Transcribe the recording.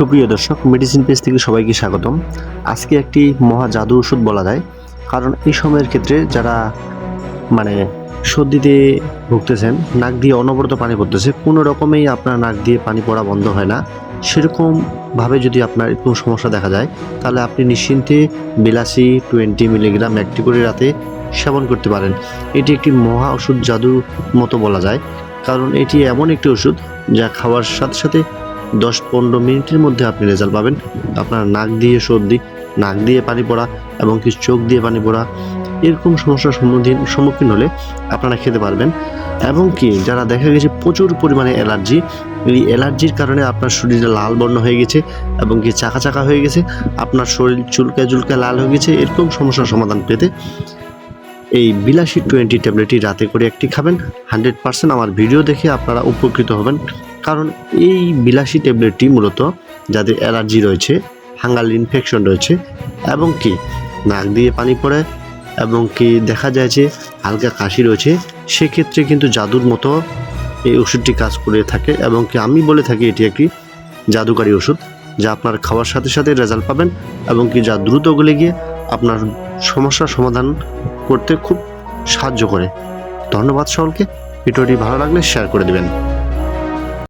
সুপ্রিয় দর্শক medicine page থেকে সবাইকে স্বাগতম। আজকে একটি মহা জাদু ওষুধ বলা যায়। কারণ এই সময়ের ক্ষেত্রে যারা মানে সর্দিতে ভুগতেছেন, নাক দিয়ে অনবরত পানি পড়তেছে, কোনো রকমেই আপনার নাক দিয়ে পানি পড়া বন্ধ হয় না। সেরকমভাবে যদি আপনার এরকম সমস্যা দেখা যায়, তাহলে আপনি নিশ্চিন্তে বিলাসি টোয়েন্টি মিলিগ্রাম একটি করে রাতে সেবন করতে পারেন। এটি একটি মহা ওষুধ জাদুর মতো বলা যায়। কারণ এটি এমন একটি ওষুধ যা খাওয়ার সাথে সাথে দশ পনেরো মিনিটের মধ্যে আপনি রেজাল্ট পাবেন। আপনার নাক দিয়ে সর্দি, নাক দিয়ে পানি পড়া এবং কি চোখ দিয়ে পানি পড়া, এরকম সমস্যার সম্মুখীন সম্মুখীন হলে আপনারা খেতে পারবেন। এবং কি, যারা দেখা গেছে প্রচুর পরিমাণে অ্যালার্জি, এই অ্যালার্জির কারণে আপনার শরীরে লাল বর্ণ হয়ে গেছে এবং কি চাকা চাকা হয়ে গেছে, আপনার শরীর চুলকায় চুলকায় লাল হয়ে গেছে, এরকম সমস্যার সমাধান পেতে এই বিলাসী টোয়েন্টি ট্যাবলেটটি রাতে করে একটি খাবেন। হান্ড্রেড পার্সেন্ট আমার ভিডিও দেখে আপনারা উপকৃত হবেন। কারণ এই বিলাসী ট্যাবলেটটি মূলত যাদের অ্যালার্জি রয়েছে হাঙ্গাল ইনফেকশন রয়েছে এবং কি নাক দিয়ে পানি পড়ে এবং কি দেখা যায় যে হালকা কাশি রয়েছে, সেক্ষেত্রে কিন্তু জাদুর মতো এই ওষুধটি কাজ করে থাকে এবং কি আমি বলে থাকি এটি একটি জাদুকারী ওষুধ যা আপনার খাওয়ার সাথে সাথে রেজাল্ট পাবেন এবং কি যা দ্রুত গলে গিয়ে আপনার সমস্যার সমাধান করতে খুব সাহায্য করে। ধন্যবাদ সকলকে। ভিডিওটি ভালো লাগলে শেয়ার করে দেবেন।